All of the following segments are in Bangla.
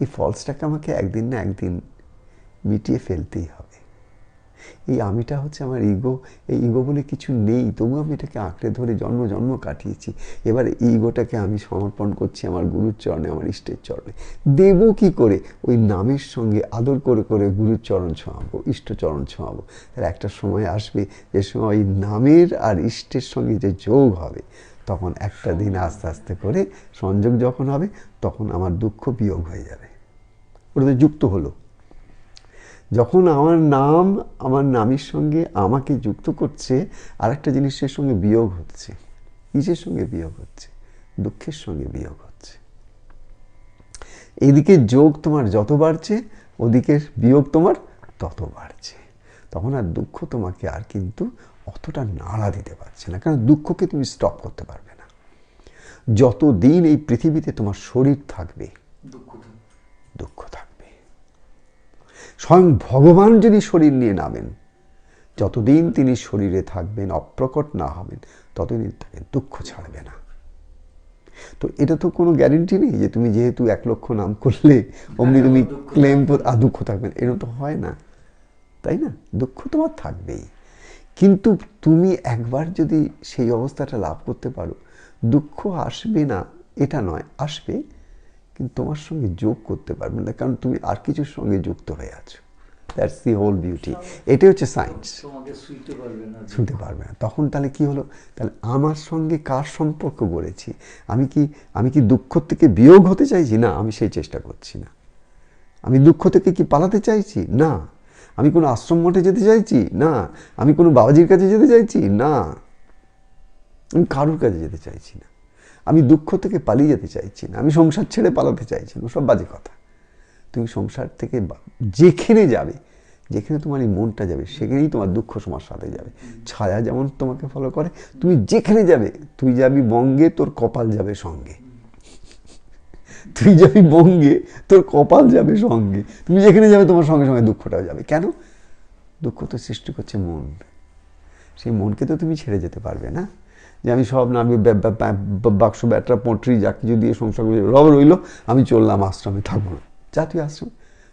এই ফলসটাকে আমাকে একদিন না একদিন মিটিয়ে ফেলতেই হবে। এই আমিটা হচ্ছে আমার ইগো এই ইগো বলে কিছু নেই তবু আমি এটাকে আঁকড়ে ধরে জন্ম জন্ম কাটিয়েছি। এবার এই ইগোটাকে আমি সমর্পণ করছি আমার গুরুর চরণে, আমার ইষ্টের চরণে। দেব কি করে? ওই নামের সঙ্গে আদর করে করে গুরুর চরণ ছোঁয়াবো ইষ্টচরণ ছোঁয়াবো। তার একটা সময় আসবে যে সময় ওই নামের আর ইষ্টের সঙ্গে যে যোগ হবে তখন একটা দিন আস্তে আস্তে করে সংযোগ যখন হবে, তখন আমার দুঃখ বিয়োগ হয়ে যাবে। ওটাতে যুক্ত হলো। যখন আমার নাম, আমার নামের সঙ্গে আমাকে যুক্ত করছে আর একটা জিনিসের সঙ্গে বিয়োগ হচ্ছে। কিসের সঙ্গে বিয়োগ হচ্ছে? দুঃখের সঙ্গে বিয়োগ হচ্ছে। এদিকে যোগ তোমার যত বাড়ছে, ওদিকের বিয়োগ তোমার তত বাড়ছে। তখন আর দুঃখ তোমাকে আর কিন্তু অতটা নাড়া দিতে পারছে না। কারণ দুঃখকে তুমি স্টপ করতে পারবে না। যতদিন এই পৃথিবীতে তোমার শরীর থাকবে দুঃখ থাকবে। স্বয়ং ভগবান যদি শরীর নিয়ে নামেন যতদিন তিনি শরীরে থাকবেন অপ্রকট না হবেন ততদিন তাকে দুঃখ ছাড়বে না। তো এটা তো কোনো গ্যারেন্টি নেই যে তুমি যেহেতু এক লক্ষ নাম করলে অমনি তুমি ক্লেম আর দুঃখ থাকবেন এরকম তো হয় না। তাই না? দুঃখ তোমার থাকবেই। কিন্তু তুমি একবার যদি সেই অবস্থাটা লাভ করতে পারো দুঃখ আসবে না এটা নয় আসবে কিন্তু তোমার সঙ্গে যোগ করতে পারবে না কারণ তুমি আর কিছুর সঙ্গে যুক্ত হয়ে আছো। দ্যাটস দি হোল বিউটি এটাই হচ্ছে সায়েন্স শুনতে পারবে না। তখন তাহলে কি হলো? তাহলে আমার সঙ্গে কার সম্পর্ক গড়েছি? আমি কি আমি কি দুঃখ থেকে বিয়োগ হতে চাইছি? না আমি সেই চেষ্টা করছি না। আমি দুঃখ থেকে কি পালাতে চাইছি? না। আমি কোনো আশ্রম মঠে যেতে চাইছি? না। আমি কোনো বাবাজির কাছে যেতে চাইছি? না। আমি কারুর কাছে যেতে চাইছি না। আমি দুঃখ থেকে পালিয়ে যেতে চাইছি না। আমি সংসার ছেড়ে পালাতে চাইছি না। সব বাজে কথা। তুমি সংসার থেকে যেখানে যাবে, যেখানে তোমার এই মনটা যাবে, সেখানেই তোমার দুঃখ তোমার সাথে যাবে। ছায়া যেমন তোমাকে ফলো করে, তুমি যেখানে যাবে, তুই যাবি বঙ্গে, তোর কপাল যাবে সঙ্গে। তুই যাবি বঙ্গে, তোর কপাল যাবে সঙ্গে। তুমি যেখানে যাবে, তোমার সঙ্গে সঙ্গে দুঃখটাও যাবে। কেন? দুঃখ তো সৃষ্টি করছে মন। সেই মনকে তো তুমি ছেড়ে যেতে পারবে না। যে আমি সব না আমি ব্যা- ব্যা- ব্যা- বাক্স ব্যাটরা পটরি, যা কিছু দিয়ে সংসার করে, রব রইল, আমি চললাম, আশ্রমে থাকব না। যা তুই আশ্রম,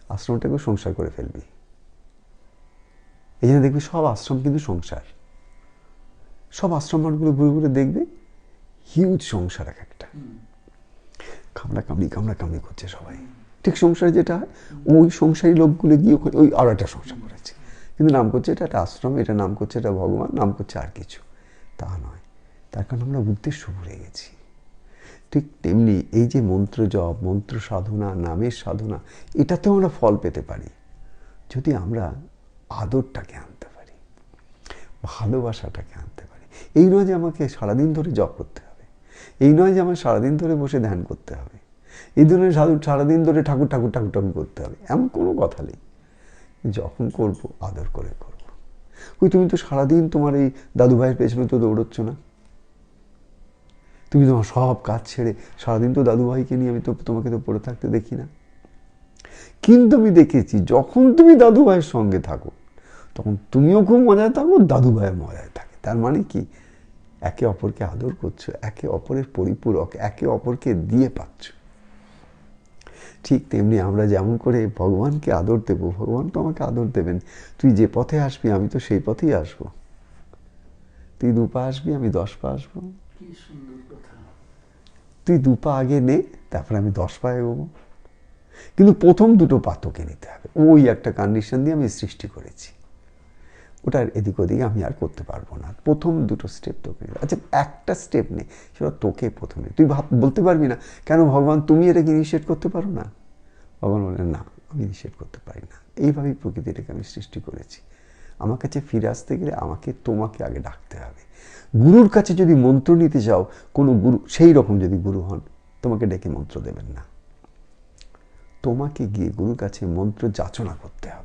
আশ্রমটাকেও সংসার করে ফেলবি। এই জন্য দেখবি সব আশ্রম কিন্তু সংসার। সব আশ্রম মাঠগুলো ঘুরে ঘুরে দেখবে হিউজ সংসার এক একটা। কামড়া কামড়ি, কামড়া করছে সবাই। ঠিক সংসারে যেটা হয়, ওই সংসারী লোকগুলো গিয়ে ওখানে, ওই আরও একটা সংসার করেছে। কিন্তু নাম করছে এটা একটা আশ্রম, এটা নাম করছে এটা ভগবান, নাম করছে আর কিছু। তা নয়। তার কারণ আমরা উদ্দেশ্য ভুলে গেছি। ঠিক তেমনি এই যে মন্ত্র জপ, মন্ত্র সাধনা, নামের সাধনা, এটাতেও আমরা ফল পেতে পারি। যদি আমরা আদরটাকে আনতে পারি, ভালোবাসাটাকে আনতে পারি। এই নয় যে আমাকে সারাদিন ধরে জপ করতে এই নয় যে আমার সারাদিন ধরে বসে ধ্যান করতে হবে। এই ধরনের সাধু সারাদিন ধরে ঠাকুর ঠাকুর ঠাকুর ঠাকুর করতে হবে। এমন কোনো কথা নেই। যখন করব, আদর করে করব। ওই তুমি তো সারাদিন তোমার এই দাদু ভাইয়ের পেছনে তো দৌড়চ্ছ না? তুমি তোমার সব কাজ ছেড়ে সারাদিন তো দাদু ভাইকে নিয়ে আমি তো তোমাকে তো পড়ে থাকতে দেখি না। কিন্তু আমি দেখেছি, যখন তুমি দাদু ভাইয়ের সঙ্গে থাকো, তখন তুমিও খুব মজায় থাকো দাদু ভাইয়ের মজায় থাকে। তার মানে কি? একে অপরকে আদর করছ একে অপরের পরিপূরক একে অপরকে দিয়ে পাচ্ছ। ঠিক তেমনি আমরা যেমন করে ভগবানকে আদর দেব ভগবান তো আমাকে আদর দেবেন। তুই যে পথে আসবি আমি তো সেই পথেই আসব। তুই দুপা আসবি আমি দশ পা আসব। তুই দু পা আগে নে তারপরে আমি দশ পা এগোবো। কিন্তু প্রথম দুটো পা তোকে নিতে হবে। ওই একটা কন্ডিশন দিয়ে আমি সৃষ্টি করেছি। ওটার এদিক ওদিক আমি আর করতে পারব না। প্রথম দুটো স্টেপ তোকে। আচ্ছা একটা স্টেপ নেই সেটা তোকে প্রথমে। তুই ভাব, বলতে পারবি না, কেন ভগবান তুমি এটাকে নিষেধ করতে পারো না? ভগবান বলে, না, আমি নিষেধ করতে পারি না। এইভাবেই প্রকৃতিটাকে আমি সৃষ্টি করেছি। আমার কাছে ফিরে আসতে গেলে আমাকে, তোমাকে আগে ডাকতে হবে। গুরুর কাছে যদি মন্ত্র নিতে যাও, কোনো গুরু, সেই রকম যদি গুরু হন, তোমাকে ডেকে মন্ত্র দেবেন না। তোমাকে গিয়ে গুরুর কাছে মন্ত্র যাচনা করতে হবে।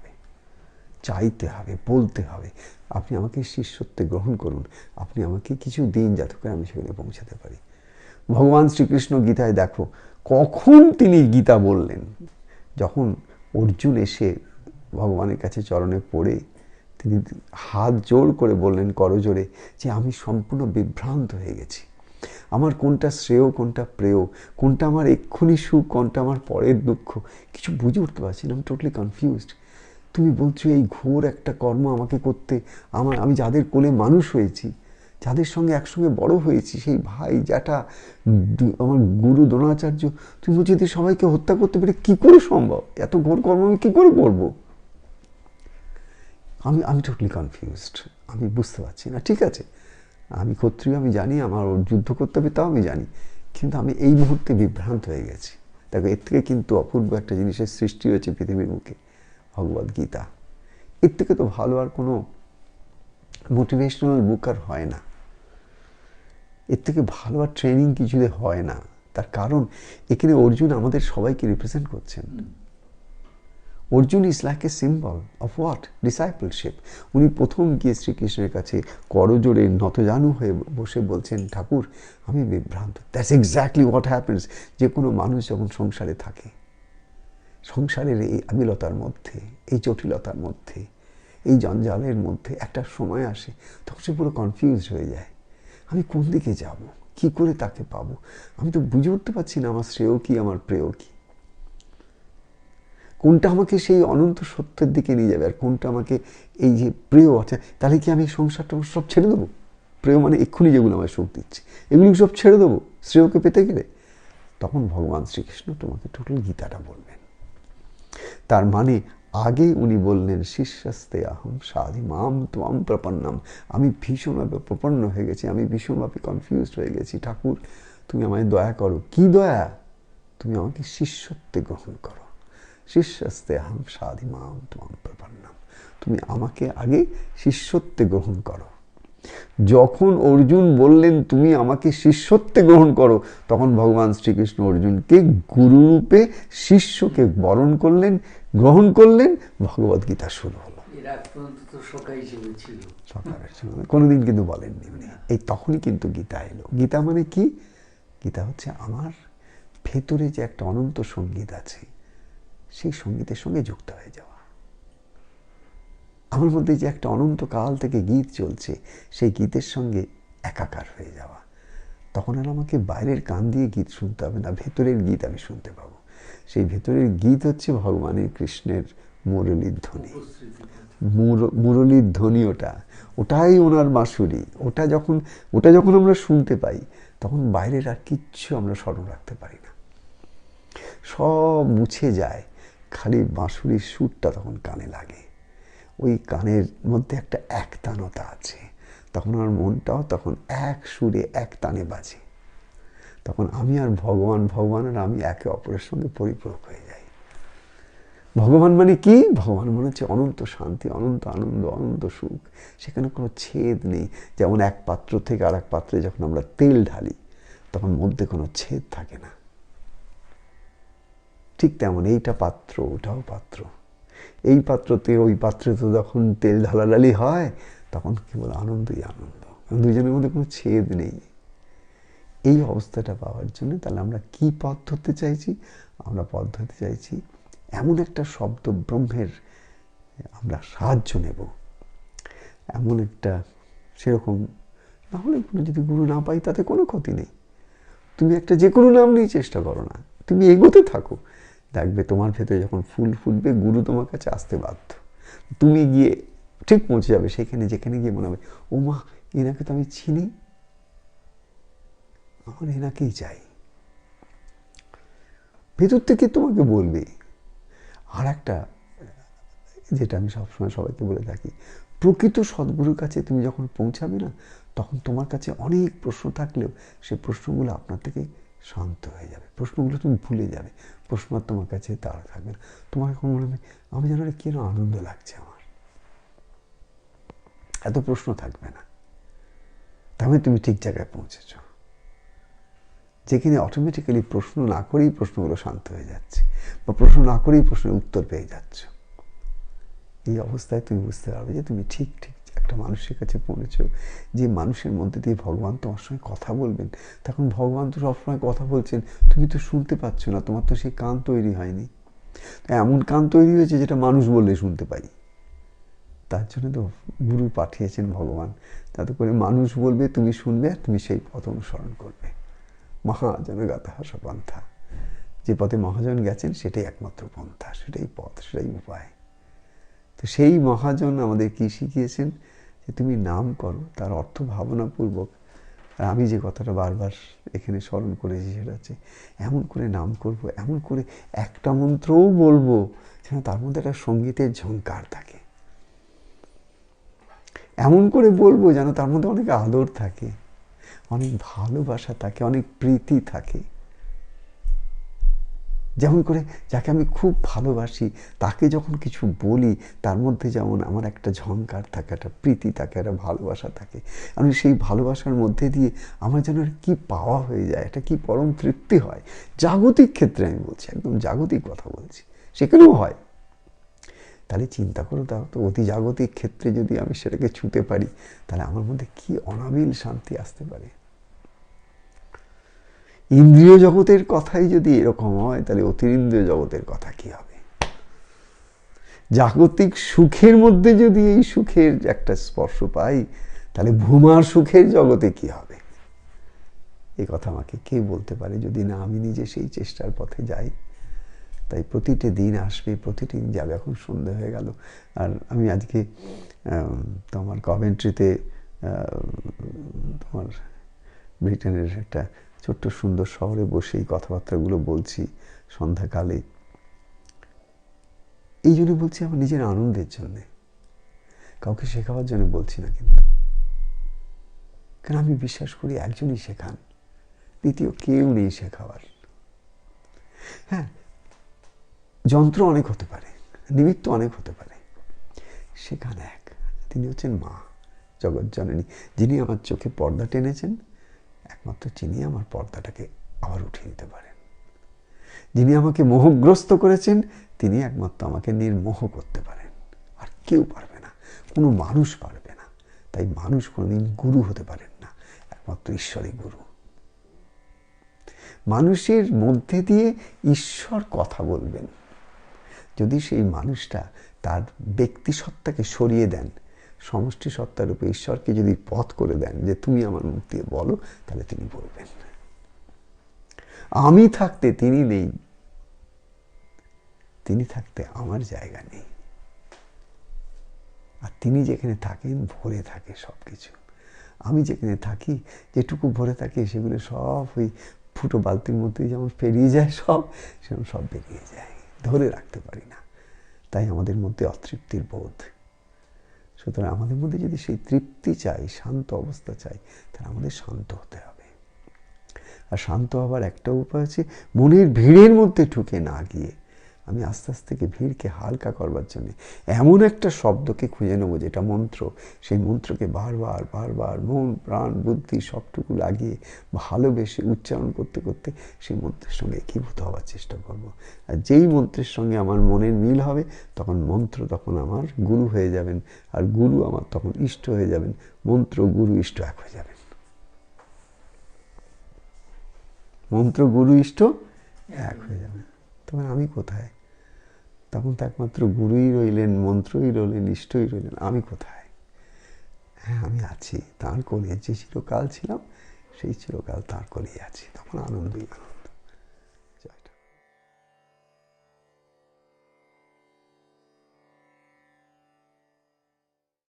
চাইতে হবে, বলতে হবে। আপনি আমাকে শিষ্যত্বে গ্রহণ করুন। আপনি আমাকে কিছু দিন যাতে করে আমি সেখানে পৌঁছাতে পারি। ভগবান শ্রীকৃষ্ণ গীতায় দেখো, কখন তিনি গীতা বললেন। যখন অর্জুন এসে ভগবানের কাছে চরণে পড়ে, তিনি হাত জোর করে বললেন করজোরে যে আমি সম্পূর্ণ বিভ্রান্ত হয়ে গেছি। আমার কোনটা শ্রেয়, কোনটা প্রেয়, কোনটা আমার এক্ষুনি সুখ, কোনটা আমার পরের দুঃখ, কিছু বুঝে উঠতে পারছি না আমি টোটালি কনফিউজড তুমি বলছো এই ঘোর একটা কর্ম আমাকে করতে, আমার, আমি যাদের কোলে মানুষ হয়েছি, যাদের সঙ্গে একসঙ্গে বড় হয়েছি, সেই ভাই, জ্যাঠা আমার গুরু দ্রোণাচার্য, তুমি বলছো এদের সবাইকে হত্যা করতে পেরে কী করে সম্ভব? এত ঘোর কর্ম আমি কী করে করব? আমি আমি টোটালি কনফিউজড আমি বুঝতে পারছি না, ঠিক আছে? আমি ক্ষত্রিয়, আমি জানি, আমার ওর যুদ্ধ করতে হবে, তাও আমি জানি, কিন্তু আমি এই মুহূর্তে বিভ্রান্ত হয়ে গেছি। দেখো, এর থেকে কিন্তু অপূর্ব একটা জিনিসের সৃষ্টি হয়েছে পৃথিবীর মুখে ভগবদ গীতা। এর থেকে তো ভালো আর কোনো মোটিভেশনাল বুক আর হয় না। এর থেকে ভালো আর ট্রেনিং কিছুতে হয় না। তার কারণ, এখানে অর্জুন আমাদের সবাইকে রিপ্রেজেন্ট করছেন। Arjun is like a symbol of what discipleship উনি প্রথম গিয়ে শ্রীকৃষ্ণের কাছে করজোরে নতজানু হয়ে বসে বলছেন, ঠাকুর, আমি বিভ্রান্ত। দ্যাটস এক্স্যাক্টলি হোয়াট হ্যাপেন্স যে কোনো মানুষ যখন সংসারে থাকে সংসারের এই আবিলতার মধ্যে, এই জটিলতার মধ্যে, এই জঞ্জালের মধ্যে একটা সময় আসে, তখন সে পুরো কনফিউজ হয়ে যায়। আমি কোন দিকে যাব? কি করে তাকে পাবো? আমি তো বুঝে উঠতে পারছি না আমার শ্রেয় কি, আমার প্রেয় কি। কোনটা আমাকে সেই অনন্ত সত্যের দিকে নিয়ে যাবে আর কোনটা আমাকে এই যে প্রিয় আছে, তাহলে কি আমি সংসারটা সব ছেড়ে দেবো? প্রেয় মানে এক্ষুনি যেগুলো আমায় সুখ দিচ্ছে, এগুলি সব ছেড়ে দেবো, শ্রেয়কে পেতে গেলে? তখন ভগবান শ্রীকৃষ্ণ তোমাকে টোটাল গীতাটা বলবেন। তার মানে আগে উনি বললেন, শিষ্যাস্তে আহম সাধি মাম তোয়াম প্রপন্নম। আমি ভীষণভাবে প্রপন্ন হয়ে গেছি, আমি ভীষণভাবে কনফিউজড হয়ে গেছি। ঠাকুর, তুমি আমায় দয়া করো। কি দয়া? তুমি আমাকে শিষ্যত্বে গ্রহণ করো। শিষ্যস্তে আহম সাধি মাম তোয়াম প্রপন্নম। তুমি আমাকে আগে শিষ্যত্বে গ্রহণ করো। যখন অর্জুন বললেন তুমি আমাকে শিষ্যত্বে গ্রহণ করো তখন ভগবান শ্রীকৃষ্ণ অর্জুনকে গুরুরূপে শিষ্যকে বরণ করলেন গ্রহণ করলেন ভগবদ গীতা শুরু হলো। কোনোদিন কিন্তু বলেননি উনি। এই তখনই কিন্তু গীতা এলো। গীতা মানে কি? গীতা হচ্ছে আমার ভেতরে যে একটা অনন্ত সংগীত আছে সেই সঙ্গীতের সঙ্গে যুক্ত হয়ে যাওয়া। আমার মধ্যে যে একটা অনন্ত কাল থেকে গীত চলছে, সেই গীতের সঙ্গে একাকার হয়ে যাওয়া। তখন আর আমাকে বাইরের কান দিয়ে গীত শুনতে হবে না, ভেতরের গীত আমি শুনতে পাবো। সেই ভেতরের গীত হচ্ছে ভগবানের কৃষ্ণের মুরলীর ধ্বনি। মুর- মুরলীর ধ্বনি ওটা, ওটাই ওনার বাঁশুরি। ওটা যখন ওটা যখন আমরা শুনতে পাই, তখন বাইরের আর কিচ্ছু আমরা স্মরণ রাখতে পারি না। সব মুছে যায়, খালি বাঁশুরির সুরটা তখন কানে লাগে। ওই কানের মধ্যে একটা একতানতা আছে। তখন আমার মনটাও তখন এক সুরে এক তানে বাজে। তখন আমি আর ভগবান ভগবান আর আমি একে অপরের সঙ্গে পরিপূরক হয়ে যাই। ভগবান মানে কি? ভগবান মানে হচ্ছে অনন্ত শান্তি, অনন্ত আনন্দ, অনন্ত সুখ। সেখানে কোনো ছেদ নেই। যেমন এক পাত্র থেকে আর এক পাত্রে যখন আমরা তেল ঢালি, তখন মধ্যে কোনো ছেদ থাকে না। ঠিক তেমন এইটা পাত্র, ওটাও পাত্র। এই পাত্রতে, ওই পাত্রে তো যখন তেল ঢালাঢালি হয়, তখন কেবল আনন্দই আনন্দ। দুজনের মধ্যে কোনো ছেদ নেই। এই অবস্থাটা পাওয়ার জন্য তাহলে আমরা কি পথ ধরতে চাইছি? আমরা পথ ধরতে চাইছি, এমন একটা শব্দ ব্রহ্মের, আমরা সাহায্য নেব। এমন একটা সেরকম, না হলে কোনো যদি গুরু না পাই, তাতে কোনো ক্ষতি নেই। তুমি একটা যে কোনো নাম নিয়ে চেষ্টা করো না। তুমি এগোতে থাকো। দেখবে তোমার ভেতরে যখন ফুল ফুটবে, গুরু তোমার কাছে আসতে বাধ্য। তুমি গিয়ে ঠিক পৌঁছে যাবে সেখানে, যেখানে গিয়ে মনে হবে ও মা এনাকে তো আমি চিনি। আমার এনাকেই চাই। ভেতর থেকে তোমাকে বলবে। আর একটা, যেটা আমি সবসময় সবাইকে বলে থাকি, প্রকৃত সদ্গুরুর কাছে তুমি যখন পৌঁছাবে না, তখন তোমার কাছে অনেক প্রশ্ন থাকলেও, সে প্রশ্নগুলো আপনার থেকে শান্ত হয়ে যাবে। প্রশ্নগুলো তুমি ভুলে যাবে। প্রশ্ন আর তোমার কাছে তারা থাকবে না। তোমার এখন মনে হবে, আমি যেন কেন আনন্দ লাগছে আমার? এত প্রশ্ন থাকবে না। মানে তুমি ঠিক জায়গায় পৌঁছেছ। যেখানে অটোমেটিক্যালি প্রশ্ন না করেই প্রশ্নগুলো শান্ত হয়ে যাচ্ছে বা প্রশ্ন না করেই প্রশ্নের উত্তর পেয়ে যাচ্ছ। এই অবস্থায় তুমি বুঝতে পারবে যে তুমি ঠিক ঠিক একটা মানুষের কাছে পৌঁছেছো যে মানুষের মধ্যে দিয়ে ভগবান তোমার সঙ্গে কথা বলবেন, তখন ভগবান তো সবসময় কথা বলছেন, তুমি তো শুনতে পাচ্ছ না, তোমার তো সেই কান তৈরি হয়নি। এমন কান তৈরি হয়েছে যেটা মানুষ বললে শুনতে পাই। তার জন্য তো গুরু পাঠিয়েছেন ভগবান, তাতে করে মানুষ বলবে, তুমি শুনবে আর তুমি সেই পথ অনুসরণ করবে। মহাজন গাথা পন্থা যে পথে মহাজন গেছেন, সেটাই একমাত্র পন্থা, সেটাই পথ, সেটাই উপায়। তো সেই মহাজন আমাদের কি শিখিয়েছেন? যে তুমি নাম করো, তার অর্থ ভাবনাপূর্বক। আর আমি যে কথাটা বারবার এখানে স্মরণ করেছি সেটা হচ্ছে, এমন করে নাম করব, এমন করে একটা মন্ত্রও বলব যেন তার মধ্যে একটা সঙ্গীতের ঝঙ্কার থাকে। এমন করে বলব যেন তার মধ্যে অনেক আদর থাকে, অনেক ভালোবাসা থাকে, অনেক প্রীতি থাকে। যেমন করে যাকে আমি খুব ভালোবাসি, তাকে যখন কিছু বলি, তার মধ্যে যেমন আমার একটা ঝঙ্কার থাকে, একটা প্রীতি থাকে, একটা ভালোবাসা থাকে। আমি সেই ভালোবাসার মধ্যে দিয়ে আমার যেন কি পাওয়া হয়ে যায় এটা কি পরম তৃপ্তি হয়। জাগতিক ক্ষেত্রে আমি বলছি, একদম জাগতিক কথা বলছি। সেখানেও হয়। তাহলে চিন্তা করো তাও তো, অতি জাগতিক ক্ষেত্রে যদি আমি সেটাকে ছুতে পারি, তাহলে আমার মধ্যে কি অনাবিল শান্তি আসতে পারে? ইন্দ্রিয় জগতের কথাই যদি এরকম হয়, তাহলে অতিরিন্দ্রিয় জগতের কথা কি হবে? জাগতিক সুখের মধ্যে যদি এই সুখের একটা স্পর্শ পাই, তাহলে ভূমার সুখের জগতে কি হবে? এই কথা আমাকে কে বলতে পারে? যদি না, আমি নিজে সেই চেষ্টার পথে যাই। তাই প্রতিটি দিন আসবে, প্রতিটি দিন যাবে। এখন সন্ধে হয়ে গেল। আর আমি আজকে তোমার কমেন্ট্রিতে তোমার ব্রিটেনের একটা ছোট্ট সুন্দর শহরে বসে এই কথাবার্তাগুলো বলছি সন্ধ্যাকালে। এই জন্য বলছি আমার নিজের আনন্দের জন্যে। কাউকে শেখাবার জন্য বলছি না কিন্তু। কারণ আমি বিশ্বাস করি একজনই শেখান, দ্বিতীয় কেউ নেই শেখাবার। হ্যাঁ যন্ত্র অনেক হতে পারে, নিমিত্ত অনেক হতে পারে। শেখান এক, তিনি হচ্ছেন মা জগৎ জননী যিনি আমার চোখে পর্দা টেনেছেন একমাত্র যিনি আমার পর্দাটাকে আবার উঠিয়ে দিতে পারেন। যিনি আমাকে মোহগ্রস্ত করেছেন, তিনি একমাত্র আমাকে নির্মোহ করতে পারেন। আর কেউ পারবে না, কোনো মানুষ পারবে না। তাই মানুষ কোনোদিন গুরু হতে পারেন না, একমাত্র ঈশ্বরই গুরু। মানুষের মধ্যে দিয়ে ঈশ্বর কথা বলবেন। যদি সেই মানুষটা তার ব্যক্তি সত্তাকে সরিয়ে দেন সমষ্টি সত্তার উপরে ঈশ্বরকে যদি পথ করে দেন যে তুমি আমার মুখ দিয়ে বলো, তাহলে তিনি বলবেন। আমি থাকতে তিনি নেই। তিনি থাকতে আমার জায়গা নেই। আর তিনি যেখানে থাকেন, ভরে থাকে সব কিছু আমি যেখানে থাকি, যেটুকু ভরে থাকে, সেগুলো সব ওই ফুটো বালতির মধ্যে যেমন পেরিয়ে যায় সব, সেরকম সব বেরিয়ে যায়। ধরে রাখতে পারি না। তাই আমাদের মধ্যে অতৃপ্তির বোধ সুতরাং আমাদের মধ্যে যদি সেই তৃপ্তি চাই, শান্ত অবস্থা চাই, তাহলে আমাদের শান্ত হতে হবে। আর শান্ত হবার একটা উপায় আছে মনের ভিড়ের মধ্যে ঢুকে না গিয়ে আমি আস্তে আস্তে ভিড়কে হালকা করবার জন্য এমন একটা শব্দকে খুঁজে নেব যেটা মন্ত্র। সেই মন্ত্রকে বারবার বারবার মন, প্রাণ, বুদ্ধি সবটুকু লাগিয়ে ভালোবেসে উচ্চারণ করতে করতে সেই মন্ত্রের সঙ্গে একীভূত হওয়ার চেষ্টা করব। আর যেই মন্ত্রের সঙ্গে আমার মনের মিল হবে, তখন মন্ত্র তখন আমার গুরু হয়ে যাবেন আর গুরু আমার তখন ইষ্ট হয়ে যাবেন। মন্ত্র, গুরু, ইষ্ট এক হয়ে যাবেন। মন্ত্র, গুরু, ইষ্ট এক হয়ে যাবে তখন আমি কোথায়? তখন তো একমাত্র গুরুই রইলেন, মন্ত্রই রইলেন ইষ্টই রইলেন। আমি কোথায়? হ্যাঁ আমি আছি। তাঁর কোলে যে চিরকাল ছিলাম, সেই চিরকাল তার কোলেই আছি। তখন আনন্দই আনন্দ।